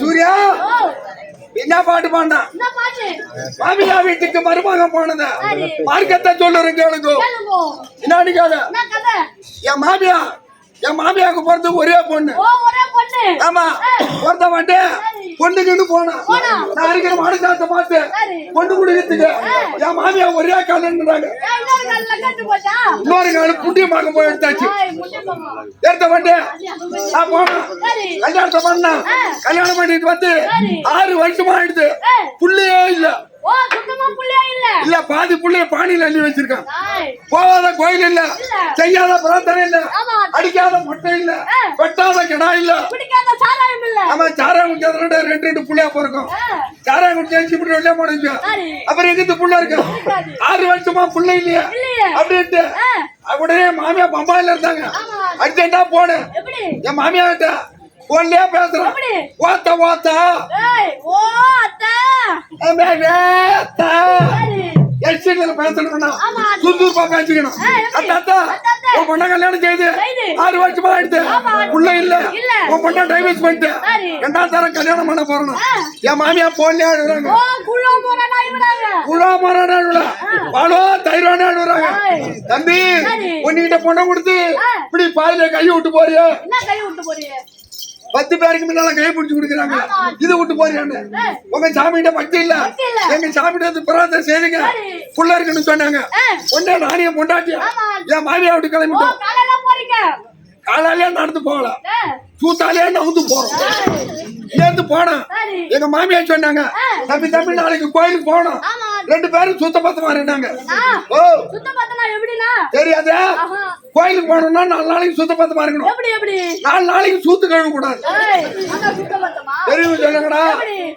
சூர்யா. என்ன பாட்டு பாண்டா? மாமியா வீட்டுக்கு மருமகன் போனத. மார்க்கத்தை சொல்லுறேன் கேளுங்க. என்னன்னு கேளு? என் மாமியா என் மாமியாவுக்கு பிறந்து ஒரே பொண்ணு. ஆமா ஒருத்த வந்து பொண்ணுக்குன்னு போனா போனா. நான் இருக்கிற மாடுசாத்த பார்த்து. பொண்ணு குடிக்கிறதுக்கு என் மாமியா ஒரே காலன்றாங்க இன்னொரு கால புட்டிய பார்க்க போய் எடுத்தாச்சு. எடுத்த போய். நான் போனேன். கல்யாணத்தை பண்ணா. கல்யாணம் பண்ணிட்டு வந்து. ஆறு வருஷமா ஆயிடுது புள்ளையே இல்ல இல்ல. பாதி புள்ளைய பானியில அள்ளி வச்சிருக்கான் போகாத கோயில் இல்ல. செய்யாத பிரார்த்தனை இல்ல. அடிக்காத மொட்டை இல்ல. வெட்டாத கிடா இல்ல. ஆமா சாராயம் குடிக்காத ரெண்டு ரெண்டு புள்ளையா பிறக்கும். சாராயம் குடிச்சு இப்படி வெளியே போனீங்க. அப்புறம் எங்கிட்டு புள்ள இருக்கு. ஆறு வருஷமா புள்ள இல்லையா. அப்படின்ட்டு. உடனே மாமியா பம்பாயில இருந்தாங்க. அர்ஜென்டா போனேன்? என் மாமியா கிட்ட போன்லயே பேசுறேன்? ஓத்த ஓத்த பேசணும்னா. சுத்தூர்பா பேசிக்கணும் அத்தா. உன் பொண்ணை கல்யாணம் செய்து. ஆறு வருஷமா ஆயிடுச்சு ஆமா. புள்ள இல்ல. உன் பொண்ணை டைவர்ஸ் பண்ணிட்டு. ரெண்டாம் தரம் கல்யாணம் பண்ண போறேன் ஆ. என் மாமியா போன்லயே ஆடுறாங்க இவனாங்க. உலா மரண பாலோ தைரான ஆடுறாங்க தம்பி. உன்கிட்ட பொண்ணை கொடுத்து. இப்படி பாதியில கையை விட்டு போறியா என்ன கை விட்டு போறீங்க பத்து பேருக்கு முன்னால கை பிடிச்சு கொடுக்குறாங்க. இது விட்டு போறியான்னு. உங்க சாமிகிட்ட பக்தி இல்ல. எங்க சாமிகிட்ட பிரார்த்தனை செய்யுங்க. புள்ள இருக்குன்னு சொன்னாங்க. ஒன்னே நானே பொண்டாட்டியா. என் மாமியா விட்டு கிளம்பிட்டோம்? காலாலேயே நடந்து போகல. சூத்தாலேயே நவுந்து போறோம். ஏந்து போனோம். எங்க மாமியா சொன்னாங்க. தம்பி தம்பி நாளைக்கு கோயிலுக்கு போனோம். ரெண்டு பேரும் சுத்த பத்தமா இருந்தாங்க ஓ. சுத்த பார்த்தனா எப்படினா தெரியாதா. கோயிலுக்கு போனோம்னா நாலு நாளைக்கு சுத்த பத்தமா இருக்கணும் எப்படி எப்படி? நாலு நாளைக்கு சூத்து கழுவ கூடாது தெரியும் சொல்லுங்கடா?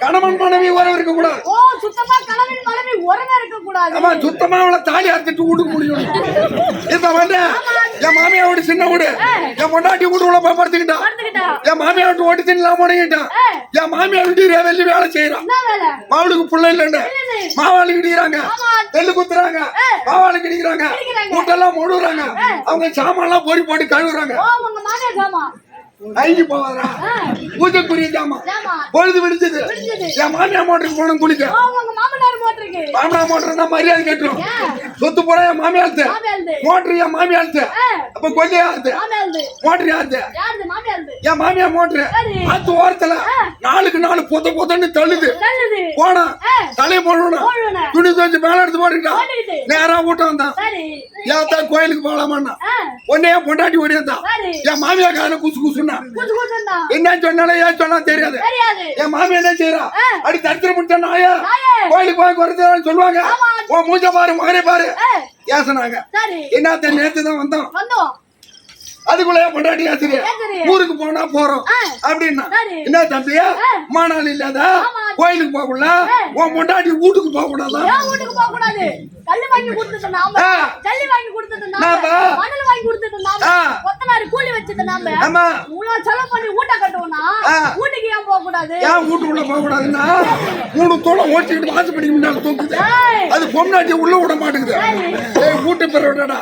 கணவன் மனைவி உறவு இருக்க கூடாது ஓ சுத்தமா கணவன் மனைவி உறங்க இருக்க கூடாது ஆமா சுத்தமா அவளை தாலி அறுத்துட்டு வீட்டுக்கு முடியும் இப்ப வந்து என் மாமியா வீடு சின்ன வீடு. என் பொண்டாட்டி வீடு உள்ள போய் படுத்துக்கிட்டான் படுத்துக்கிட்டா. என் மாமியா விட்டு ஓட்டு தின்னலாம் முடங்கிட்டான் ஏய், என் மாமியா விட்டு வெளியே வேலை செய்யறான் மாவுளுக்கு புள்ள இல்லைன்னு. மாவாளி கிடிக்கிறாங்க. நெல்லு குத்துறாங்க. மாவாளி கிடிக்கிறாங்க. மூட்டெல்லாம் மூடுறாங்க. அவங்க சாமான் எல்லாம் பொறி போட்டு கழுவுறாங்க. மாமியார் ஐங்கி போவாரா? பூஜைக்குரிய ஜாமா பொழுது விடிஞ்சது. என் மாமியா மோட்டருக்கு போனோம் குளிக்க ஓ உங்க மாமனார் போட்டிருக்கு மாமனா மோட்டர் தான் மரியாதை கேட்டுரும்? சொத்து போற என் மாமியார்த்து மாமியார்து. மோட்டர் என் மாமியார்த்து அப்ப கொல்லியா மாமியார்து. மோட்டர் யாருது? யாருது? மாமியார்து. என் மாமியா மோட்டர். ஆத்து ஓரத்துல நாலு பொத்த பொத்தன்னு தள்ளுது. போனா. தலையை போடணும். துணி துவச்சு மேல எடுத்து போட்டுக்கிட்டான் போட்டுக்கிட்டு. நேரா வீட்டம் வந்தான் சரி. ஏன் தான் கோயிலுக்கு போகலாமான்னா. உடனே பொண்டாட்டி ஓடியாந்தான் சரி என் மாமியா காரணம் குசு குசுன்னா. குசு குசுன்னா. என்ன சொன்னாலும் ஏன் சொன்னா தெரியாது. என் மாமியா என்ன செய்யறா. அடி தரித்திரம் முடிச்ச நாயே. கோயிலுக்கு போய் குறைச்சான்னு சொல்லுவாங்க. உன் மூஞ்ச பாரு மகனே பாரு. சரி. என்னத்த நேத்து தான் வந்தோம். அதுக்குள்ள பொண்டாட்டி ஆசிரியர். ஊருக்கு போனா போறோம். அப்படின்னா. என்ன தம்பியா. மாநாள் இல்லாத. கோயிலுக்கு போகல ஆ. உன் பொண்டாட்டி வீட்டுக்கு போக கூடாதா வீட்டுக்கு போக கூடாது கல்லு வாங்கி கொடுத்தது நாம ஆ. ஜல்லி வாங்கி கொடுத்தது நாம. மணல் வாங்கி கொடுத்தது நாம. கொத்தனாரி கூலி வச்சது நாம ஆமா இவ்வளவு செலவு பண்ணி ஊட்ட கட்டுவோம்னா. வீட்டுக்கு ஏன் போக கூடாது ஏன் வீட்டுக்குள்ள போக கூடாதுன்னா மூணு தோளம் ஓட்டிக்கிட்டு வாசப்படிக்கு முன்னால தூக்குது அது பொம்னாட்டி உள்ள விட மாட்டேங்குது வீட்டு பெற விடடா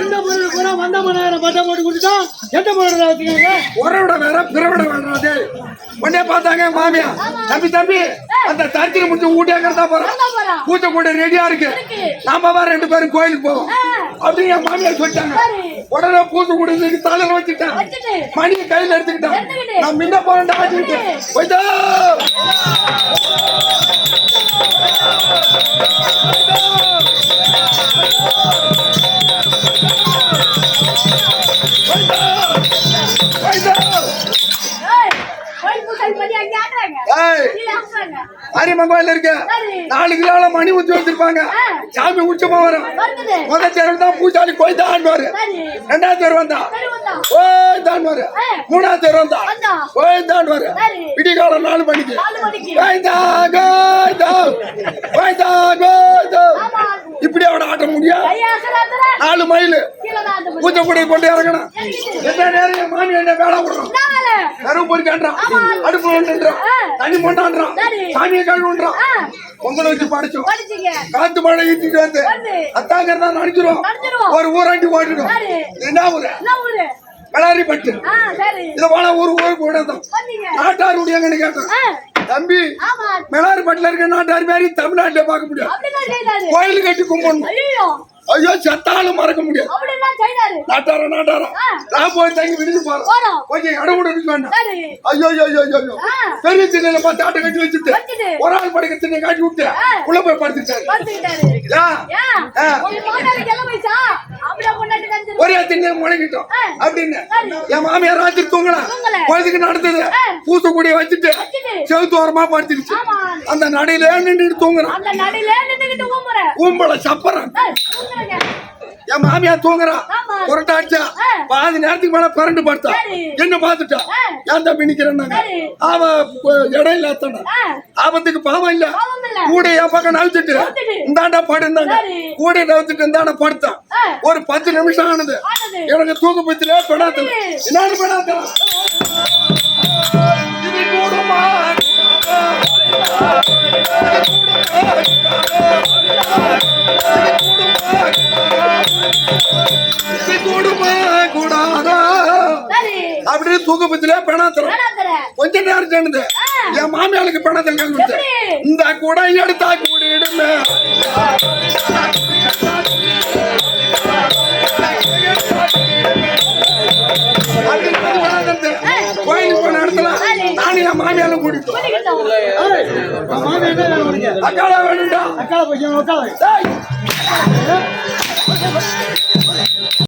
எந்த பொருள் கூட வந்த மணி பட்டை போட்டு கொடுத்தா எந்த பொருள் வச்சுக்கோங்க. உறவிட வேற பிறவிட வேண்டாது உடனே பார்த்தாங்க மாமியா. தம்பி தம்பி அந்த தரித்திரம் முடிச்சு ஊட்டியாக்கிறதா போறோம் பூஜை கூட ரெடியா இருக்கு. நாம வர ரெண்டு பேரும் கோயிலுக்கு போவோம். அப்படின்னு என் மாமியார் சொல்லிட்டாங்க. உடனே பூஜை கூட தலையில வச்சுட்டேன் வச்சுட்டு. மணியை கையில எடுத்துக்கிட்டேன். எடுத்துக்கிட்டு. நான் முன்ன போறேன் ஆட்டிக்கிட்டு போய்தா மாரியம்மன் கோயில் இருக்கு. நாலு கிலோல மணி ஊத்தி வச்சிருப்பாங்க. சாமி உச்சமா வரும். முதல் தேர்வு தான் பூஜாரி கோயில் தான் ரெண்டாவது தேர்வு வந்தா. கோயில் தான். மூணாவது தேர்வு வந்தா. கோயில் தான் வரு சரி. விடிகாலம் நாலு மணிக்கு. கோயந்தா கோயந்தா கோயந்தா கோயந்தா ஆமா. இப்படி அவட ஆட்ட முடியும் நாலு மைல் பூஜை கூட கொண்டு இறங்கணும். எந்த நேரம் மாமி என்ன வேலை விடுறோம் கருவு பொறிக்கான்றான். அடுப்பு ஒன்றுன்றான். தண்ணி போட்டான்றான். சரி. சாமியை கழுவுன்றான். பொங்கல் வச்சு படைச்சோம். காத்து மழை ஈட்டிட்டு வந்து. அத்தாங்கிறதா நடிச்சிரும். ஒரு ஊராண்டி ஓடிடும். என்ன ஊரு? பட்டு இத போல ஒரு ஊருக்கு விடதான் வந்தீங்க. நாட்டார் எங்கன்னு கேட்டேன் ஆ. தம்பி ஆமா. மெளாறு பட்டில இருக்க நாட்டார் மாதிரி தமிழ்நாட்டுல பார்க்க முடியாது. கோயில் கட்டி கும்பிடணும். ஐயோ. செத்தாலும் மறக்க முடியாது. நாட்டாரா நாட்டாரா. நான் போய் தங்கி விரிஞ்சு போறேன். கொஞ்சம் இடம் இருக்க வேண்டாம். ஐயோ ஐயோ ஐயோ. பெரிய திண்ணையில பார்த்து ஆட்டை கட்டி வச்சுட்டு. ஒரு ஆள் படுக்க திண்ணை காட்டி விட்டு. உள்ள போய் படுத்துட்டாரு பார்த்துக்கிட்டாரு ஏன்? ஏன் ஆ. உங்க மாமியாருக்கு எல்லாம் போயிச்சா அப்படியே ஒரே திண்ணை முழங்கிட்டோம். அப்படின்னு. என் மாமியார் ராத்திரி தூங்கலாம் தூங்கல. குழந்தைக்கு நடந்தது. பூசக்கூடிய வச்சுட்டு வச்சுட்டு. செவுத்து ஓரமா படுத்துருச்சு அந்த நடையில நின்று தூங்குறான் ஊம்பளை சப்பறான். என் மாமியார் தூங்குறான். புரட்டாச்சா. பாதி நேரத்துக்கு மேல பரண்டு படுத்தா. என்ன பாத்துட்டா ஆ. ஏன் தம்பி நிக்கிறேன்னாங்க. அவ ஆ, ஆபத்துக்கு பாவம் இல்ல. கூட என் பக்கம் நழுத்துட்டு. இந்தாண்டா படுந்தாங்க. கூட நழுத்துட்டு இந்தாண்ட படுத்தான். ஒரு பத்து நிமிஷம் ஆனது. எனக்கு தூக்க பத்தில பெடாத்தல. என்னன்னு பெடாத்தல அப்படின்னு தூக்க பத்தில வேணாந்தர. கொஞ்ச நேரம் சேர்ந்து. என் மாமியாளுக்கு எப்படி? இந்த கூட எடுத்தா கூடிடுமே மாமியாலும் கூட்டிட்டு அக்கால வேணும்டா. அக்கால போய் உட்கால டேய்,